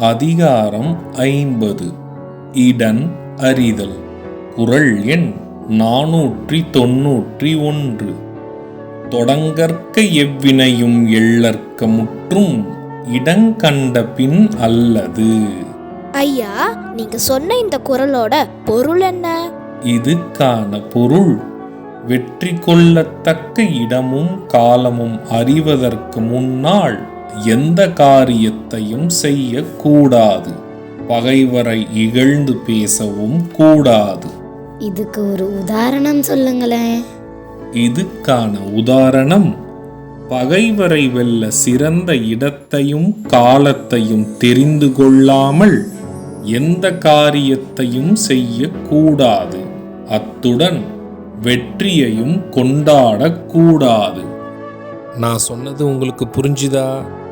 அதிகாரம் ஐம்பது. இடன் அறிதல். குரல் எண் நாநூற்றி தொன்னூற்றி ஒன்று தொடங்கற்க எவ்வினையும் எள்ளற்க முற்றும் இடங்கண்ட பின் அல்லது. ஐயா நீங்க சொன்ன இந்த குரலோட பொருள் என்ன? இதுக்கான பொருள் வெற்றி கொள்ளத்தக்க இடமும் காலமும் அறிவதற்கு முன்னால் எந்த காரியத்தையும் செய்யக்கூடாது. பகைவரை இகழ்ந்து பேசவும் கூடாது. இதுக்கு ஒரு உதாரணம் சொல்லுங்களேன். இதுக்கான உதாரணம் பகைவரை வெல்ல சிறந்த இடத்தையும் காலத்தையும் தெரிந்து கொள்ளாமல் எந்த காரியத்தையும் செய்யக்கூடாது. அத்துடன் வெற்றியையும் கொண்டாடக்கூடாது. நான் சொன்னது உங்களுக்கு புரிஞ்சுதா?